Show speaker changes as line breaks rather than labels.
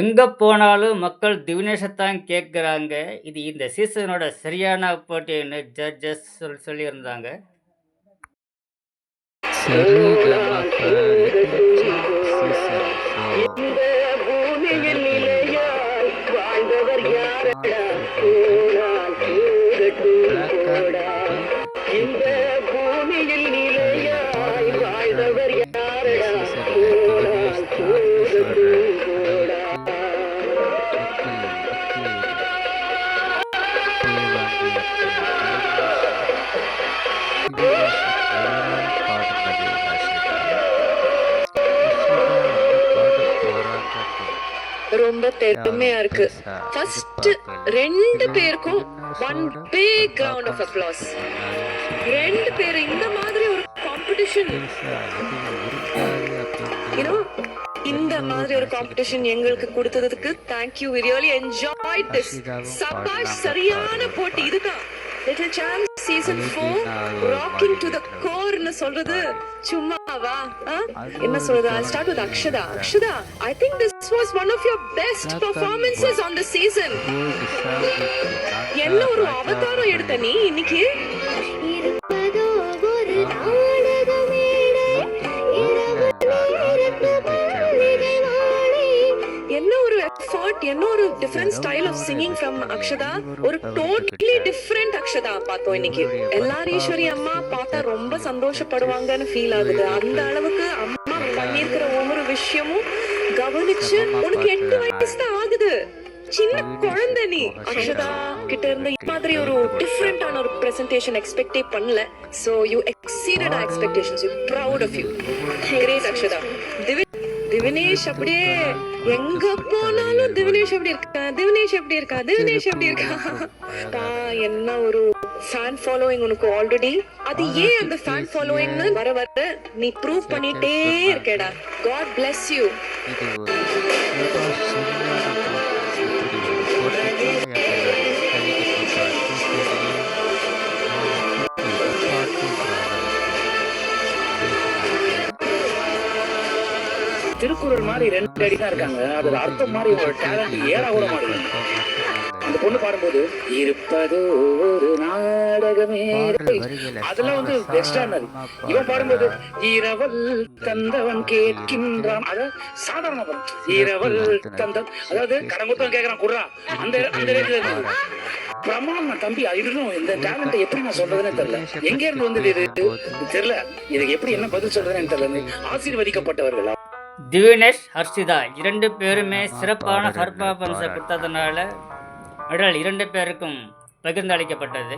எங்கே போனாலும் மக்கள் திவினேஷத்தான் கேட்குறாங்க. இது இந்த சீசனோட சரியான போட்டின்னு ஜட்ஜஸ் சொல்லி சொல்லியிருந்தாங்க.
இந்த
ரொம்ப பெருமையா இருக்கு. ஃபர்ஸ்ட் ரெண்டு பேருக்கும் one big round of applause ரெண்டு பேர் இந்த மாதிரி ஒரு காம்படிஷன் யூனோ இந்த மாதிரி ஒரு காம்படிஷன் எங்களுக்கு கொடுத்ததுக்கு thank you really enjoy this சபாஷ் சரியான போட்டி. இதுதான். Little champ season 4 rocking to the கோர்னு சொல்றது சும்மாவா? என்ன சொல்றது? I start with Akshata Akshata I think this was one of your best performances on the season என்ன ஒரு அவதாரம் எடுத்த நீ இன்னைக்கு? என்ன ஒரு எஃபர்ட் என்ன ஒரு different style of singing from Akshata ஒரு டோட்டலி டிஃபரெண்ட் அக்ஷதா பார்த்தோம் இன்னைக்கு எல்லாரீஸ்வரி அம்மா பார்த்தா ரொம்ப சந்தோஷப்படுவாங்கன்னு ஃபீல் ஆகுது. அந்த அளவுக்கு அம்மா பண்ணியிருக்கிற ஒவ்வொரு விஷயமும் கவனிச்சு உனக்கு எட்டு வயசு தான் ஆகுது. சின்ன குழந்தை நீ. அக்ஷதா கிட்ட இருந்து மாதிரி ஒரு டிஃபரெண்டான ஒரு பிரசன்டேஷன் எக்ஸ்பெக்டே பண்ணல. So you exceeded expectations you proud of you great Akshata. Divinesh அப்படியே எங்க போனாலும் திவினேஷ் எப்படி இருக்கா? திவினேஷ் எப்படி இருக்கா? திவினேஷ் எப்படி இருக்கா? பா, என்ன ஒரு ஃபேன் ஃபாலோயிங் உனக்கு ஆல்ரெடி அது ஏன் அந்த ஃபேன் ஃபாலோயிங்னு வர வர நீ ப்ரூவ் பண்ணிட்டே இருக்கேடா. காட் bless யூ
திருக்குறள் மாதிரி ரெண்டு அடி தான் இருக்காங்க. அதோட அர்த்தம் மாதிரி ஒரு டேலண்ட் ஏறா கூட மாட்டேங்குது. அந்த பொண்ணு பாடும்போது இருப்பது ஒரு நாடகமே. அதெல்லாம் வந்து எக்ஸ்ட்ரானரி இவன் பாடும்போது இரவல் தந்தவன் கேட்கின்றான். அத சாதாரண படம் இரவல் தந்தவன் அதாவது கடங்குத்தம் கேக்குறான் குர்ரா. அந்த அந்த ரேஞ்சில் இருந்தது. பிரமாணம் தம்பி இன்னும் இந்த டேலண்ட் எப்படி நான் சொல்றதுன்னு தெரியல. எங்க இருந்து வந்தது இது? தெரியல. இதுக்கு எப்படி என்ன பதில் சொல்றதுன்னு தெரியல. ஆசீர்வதிக்கப்பட்டவர்களா.
திவினேஷ் ஹர்ஷிதா. இரண்டு பேருமே சிறப்பான பர்ஃபார்மன்ஸை கொடுத்ததுனால மெடல் இரண்டு பேருக்கும் பகிர்ந்தளிக்கப்பட்டது.